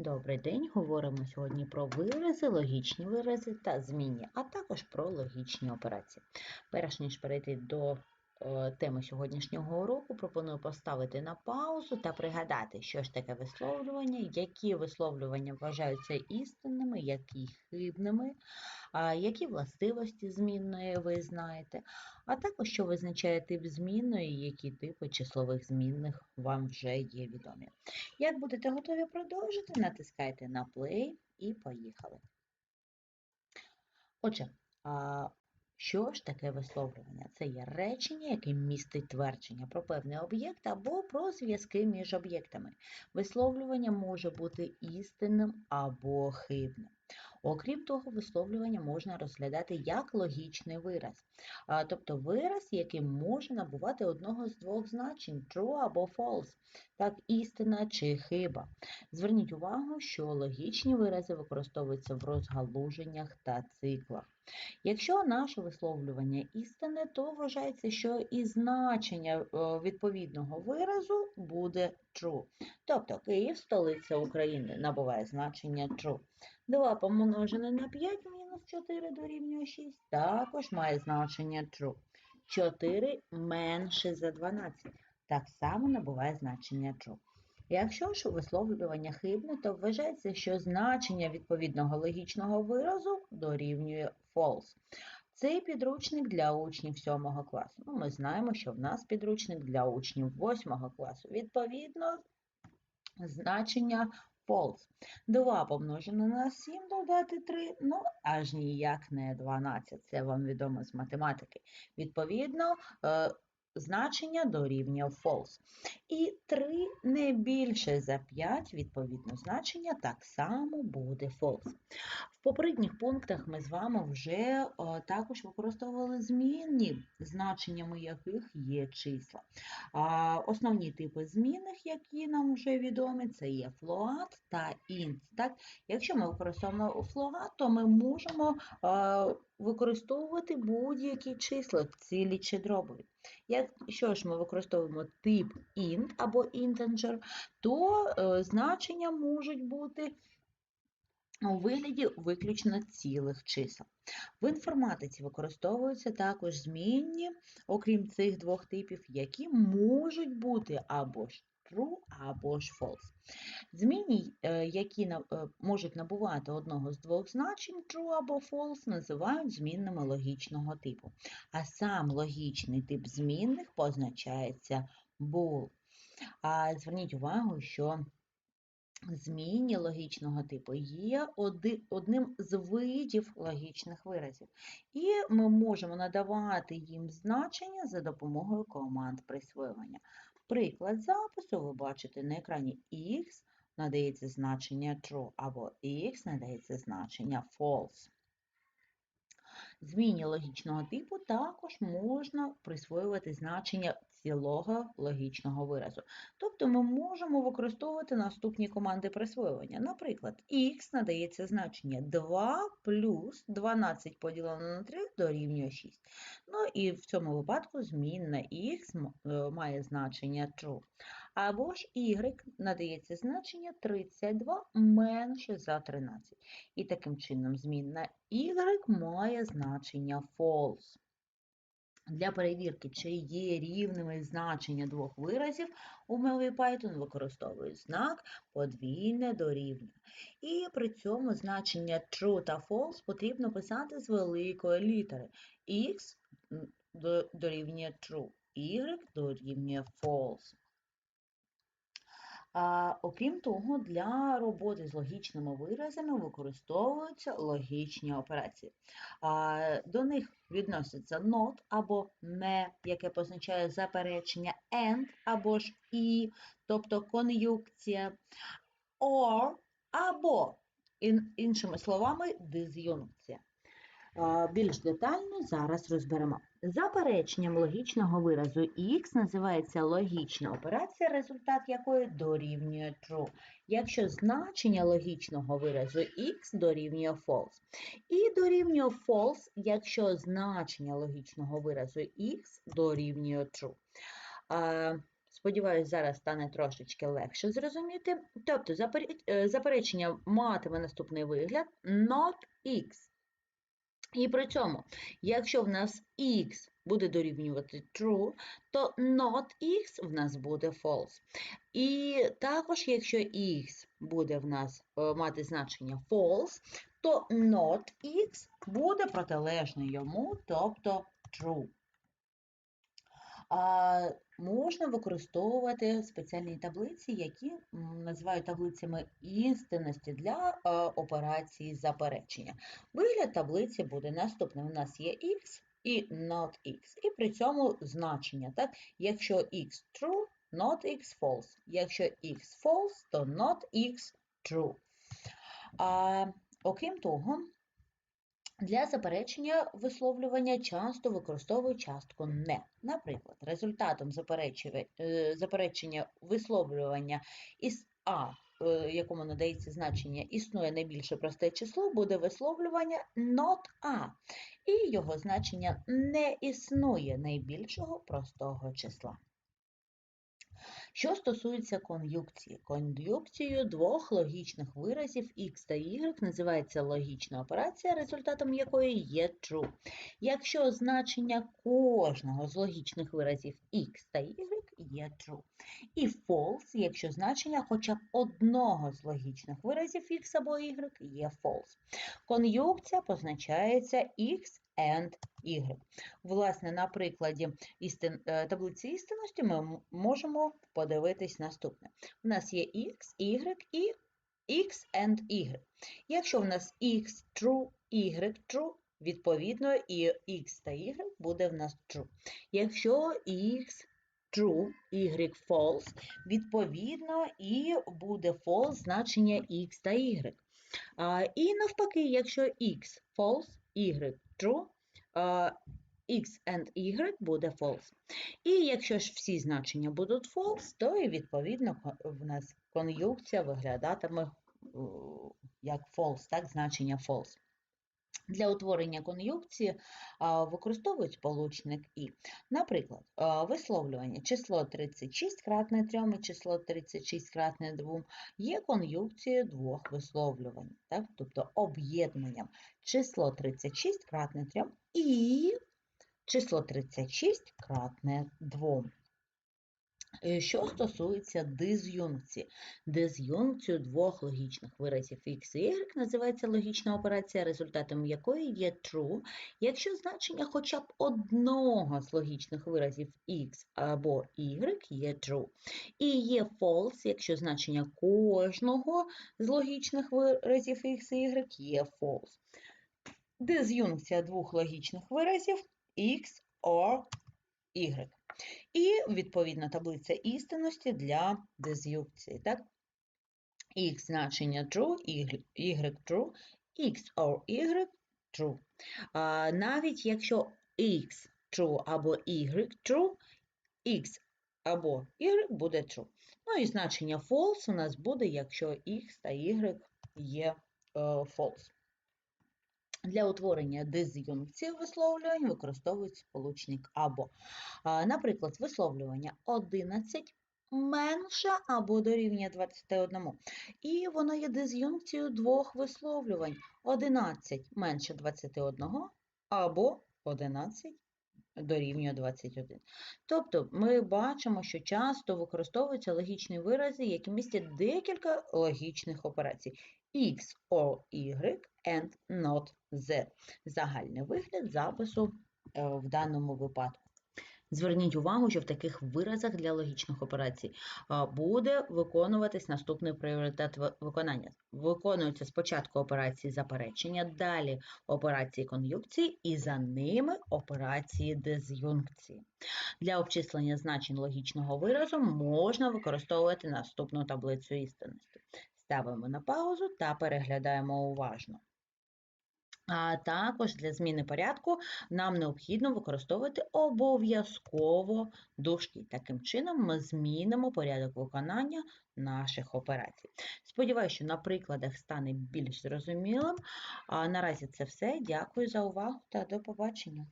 Добрий день. Говоримо сьогодні про вирази, логічні вирази та змінні, а також про логічні операції. Перш ніж перейти до теми сьогоднішнього уроку, пропоную поставити на паузу та пригадати, що ж таке висловлювання, які висловлювання вважаються істинними, які хибними, які властивості змінної ви знаєте, а також що визначає тип змінної, які типи числових змінних вам вже є відомі. Як будете готові продовжити, натискайте на play і поїхали. Отже, що ж таке висловлювання? Це є речення, яке містить твердження про певний об'єкт або про зв'язки між об'єктами. Висловлювання може бути істинним або хибним. Окрім того, висловлювання можна розглядати як логічний вираз, тобто вираз, який може набувати одного з двох значень true або false, так істина чи хиба. Зверніть увагу, що логічні вирази використовуються в розгалуженнях та циклах. Якщо наше висловлювання істинне, то вважається, що і значення е, відповідного виразу буде true. Тобто Київ, столиця України, набуває значення true. 2 помножене на 5 мінус 4 дорівнює 6 також має значення true. 4 менше за 12 так само набуває значення true. Якщо ж висловлювання хибне, то вважається, що значення відповідного логічного виразу дорівнює false. Цей підручник для учнів 7 класу. Ну, Ми знаємо, що в нас підручник для учнів 8 класу. Відповідно, значення false. 2 помножено на 7 додати 3, ну, аж ніяк не 12. Це вам відомо з математики. Відповідно, е, значення дорівнює false. І 3 не більше за 5, відповідно, значення так само буде false. В попередніх пунктах ми з вами вже о, також використовували змінні, значеннями яких є числа. Основні типи змінних, які нам вже відомі, це є float та int. Так? Якщо ми використовуємо float, то ми можемо а, використовувати будь-які числа, цілі чи дробові. Якщо ж ми використовуємо тип int або integer, то е, значення можуть бути у вигляді виключно цілих чисел. В інформатиці використовуються також змінні, окрім цих двох типів, які можуть бути або ж true, або ж false. Змінні, е, які е, можуть набувати одного з двох значень true або false, називають змінними логічного типу. А сам логічний тип змінних позначається bool. А зверніть увагу, що Змінні логічного типу є одним з видів логічних виразів, і ми можемо надавати їм значення за допомогою команд присвоювання. Приклад запису ви бачите на екрані X надається значення true або X надається значення false. Зміні логічного типу також можна присвоювати значення цілого логічного виразу. Тобто ми можемо використовувати наступні команди присвоювання. Наприклад, х надається значення 2 плюс 12 поділено на 3 дорівнює 6. Ну і в цьому випадку змінна х е, має значення true. Або ж y надається значення 32 менше за 13. І таким чином змінна y має значення false. Для перевірки, чи є рівними значення двох виразів, у мові Python використовують знак подвійне дорівнює. І при цьому значення true та false потрібно писати з великої літери. X дорівнює true, y дорівнює false. Окрім того, для роботи з логічними виразами використовуються логічні операції. До них відносяться not або не, яке позначає заперечення, and або ж і, тобто кон'юкція, or або, іншими словами, диз'юнкція. Більш детально зараз розберемо. Запереченням логічного виразу X називається логічна операція, результат якої дорівнює true, якщо значення логічного виразу X дорівнює false. І дорівнює false, якщо значення логічного виразу X дорівнює true. Сподіваюсь, зараз стане трошечки легше зрозуміти. Тобто е, заперечення матиме наступний вигляд not x. І при цьому, якщо в нас x буде дорівнювати true, то not x в нас буде false. І також, якщо x буде в нас е, мати значення false, то not x буде протилежний йому, тобто true. Можна використовувати спеціальні таблиці, які називають таблицями істинності для е, операції заперечення. Вигляд таблиці буде наступним. У нас є x і not x. І при цьому значення. Так? Якщо x true, not x false. Якщо x false, то not x true. А, окрім того, для заперечення висловлювання часто використовують частку не. Наприклад, результатом заперечення, е, висловлювання із А, е, якому надається значення існує найбільше просте число, буде висловлювання not A. І його значення не існує найбільшого простого числа. Що стосується кон'юкції, кон'юкцією двох логічних виразів x та y називається логічна операція, результатом якої є true. Якщо значення кожного з логічних виразів x та y є true. І false, якщо значення хоча б одного з логічних виразів x або y є false. Кон'юкція позначається x and y. Власне, на прикладі істин, е, таблиці істинності ми можемо подивитись наступне. У нас є x, y і x and y. Якщо в нас x true, y true, відповідно і x та y буде в нас true. Якщо x true, y false, відповідно і буде false значення x та y. А, І навпаки, якщо x false, y true, x and y буде false. І якщо ж всі значення будуть false, то і відповідно в нас кон'юкція виглядатиме як false, так, значення false. Для утворення кон'юкції використовують сполучник і. Наприклад, висловлювання число 36 кратне 3 і число 36 кратне 2 є кон'юкцією двох висловлювань, так? тобто об'єднанням число 36 кратне 3 і число 36 кратне 2. Е, Що стосується диз'юнкції. Диз'юнкцію двох логічних виразів x і y називається логічна операція, результатом якої є true, якщо значення хоча б одного з логічних виразів x або y є true. І є false, якщо значення кожного з логічних виразів x і y є false. Диз'юнкція двох логічних виразів x or y. І відповідна таблиця істинності для диз'юнкції. Так? X значення true, y y true, x or y true. А, навіть якщо x true або y true, x або y буде true. Ну і значення false у нас буде, якщо x та y є е, false. Для утворення диз'юнкції висловлювань використовують сполучник або. Наприклад, висловлювання 11 менше або дорівнює 21. І воно є диз'юнкцією двох висловлювань. 11 менше 21 або 11 дорівнює 21. Тобто ми бачимо, що часто використовуються логічні вирази, які містять декілька логічних операцій. X or Y and not Z. Загальний вигляд запису е, в даному випадку. Зверніть увагу, що в таких виразах для логічних операцій буде виконуватись наступний пріоритет виконання. Виконуються спочатку операції заперечення, далі операції кон'юкції і за ними операції диз'юнкції. Для обчислення значень логічного виразу можна використовувати наступну таблицю істинності. Ставимо на паузу та переглядаємо уважно. А також для зміни порядку нам необхідно використовувати обов'язково дужки. Таким чином ми змінимо порядок виконання наших операцій. Сподіваюся, що на прикладах стане більш зрозумілим. А наразі це все. Дякую за увагу та до побачення.